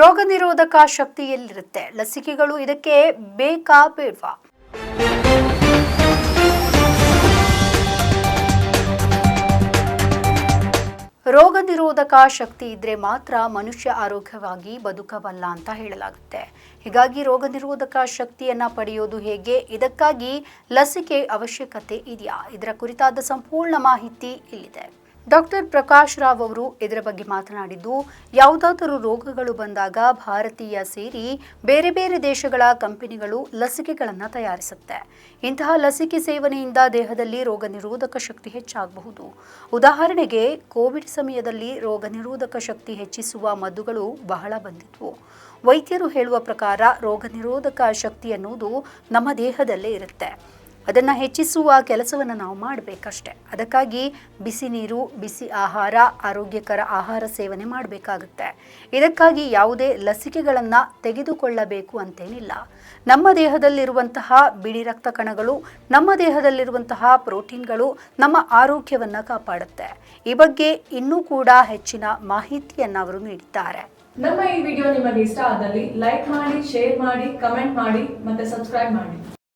ರೋಗ ನಿರೋಧಕ ಶಕ್ತಿಯಲ್ಲಿರುತ್ತೆ. ಲಸಿಕೆಗಳು ಇದಕ್ಕೆ ಬೇಕಾ ಬೇಡ್ವಾ? ರೋಗ ನಿರೋಧಕ ಶಕ್ತಿ ಇದ್ರೆ ಮಾತ್ರ ಮನುಷ್ಯ ಆರೋಗ್ಯವಾಗಿ ಬದುಕಬಲ್ಲ ಅಂತ ಹೇಳಲಾಗುತ್ತೆ. ಹೀಗಾಗಿ ರೋಗ ನಿರೋಧಕ ಶಕ್ತಿಯನ್ನ ಪಡೆಯೋದು ಹೇಗೆ? ಇದಕ್ಕಾಗಿ ಲಸಿಕೆ ಅವಶ್ಯಕತೆ ಇದೆಯಾ? ಇದರ ಕುರಿತಾದ ಸಂಪೂರ್ಣ ಮಾಹಿತಿ ಇಲ್ಲಿದೆ. ಡಾಕ್ಟರ್ ಪ್ರಕಾಶ್ ರಾವ್ ಅವರು ಇದರ ಬಗ್ಗೆ ಮಾತನಾಡಿದ್ದು, ಯಾವುದಾದರೂ ರೋಗಗಳು ಬಂದಾಗ ಭಾರತೀಯ ಸೇರಿ ಬೇರೆ ಬೇರೆ ದೇಶಗಳ ಕಂಪನಿಗಳು ಲಸಿಕೆಗಳನ್ನು ತಯಾರಿಸುತ್ತೆ. ಇಂತಹ ಲಸಿಕೆ ಸೇವನೆಯಿಂದ ದೇಹದಲ್ಲಿ ರೋಗ ನಿರೋಧಕ ಶಕ್ತಿ ಹೆಚ್ಚಾಗಬಹುದು. ಉದಾಹರಣೆಗೆ, ಕೋವಿಡ್ ಸಮಯದಲ್ಲಿ ರೋಗ ನಿರೋಧಕ ಶಕ್ತಿ ಹೆಚ್ಚಿಸುವ ಮದ್ದುಗಳು ಬಹಳ ಬಂದಿದ್ವು. ವೈದ್ಯರು ಹೇಳುವ ಪ್ರಕಾರ, ರೋಗ ನಿರೋಧಕ ಶಕ್ತಿ ಅನ್ನುವುದು ನಮ್ಮ ದೇಹದಲ್ಲೇ ಇರುತ್ತೆ. ಅದನ್ನು ಹೆಚ್ಚಿಸುವ ಕೆಲಸವನ್ನು ನಾವು ಮಾಡಬೇಕಷ್ಟೆ. ಅದಕ್ಕಾಗಿ ಬಿಸಿ ನೀರು, ಬಿಸಿ ಆಹಾರ, ಆರೋಗ್ಯಕರ ಆಹಾರ ಸೇವನೆ ಮಾಡಬೇಕಾಗುತ್ತೆ. ಇದಕ್ಕಾಗಿ ಯಾವುದೇ ಲಸಿಕೆಗಳನ್ನು ತೆಗೆದುಕೊಳ್ಳಬೇಕು ಅಂತೇನಿಲ್ಲ. ನಮ್ಮ ದೇಹದಲ್ಲಿರುವಂತಹ ಬಿಳಿ ರಕ್ತ ಕಣಗಳು, ನಮ್ಮ ದೇಹದಲ್ಲಿರುವಂತಹ ಪ್ರೋಟೀನ್ಗಳು ನಮ್ಮ ಆರೋಗ್ಯವನ್ನು ಕಾಪಾಡುತ್ತೆ. ಈ ಬಗ್ಗೆ ಇನ್ನೂ ಕೂಡ ಹೆಚ್ಚಿನ ಮಾಹಿತಿಯನ್ನು ಅವರು ನೀಡಿದ್ದಾರೆ. ನಮ್ಮ ಈ ವಿಡಿಯೋ ನಿಮಗೆ ಇಷ್ಟ ಆದಲ್ಲಿ ಲೈಕ್ ಮಾಡಿ, ಶೇರ್ ಮಾಡಿ, ಕಮೆಂಟ್ ಮಾಡಿ ಮತ್ತೆ ಸಬ್ಸ್ಕ್ರೈಬ್ ಮಾಡಿ.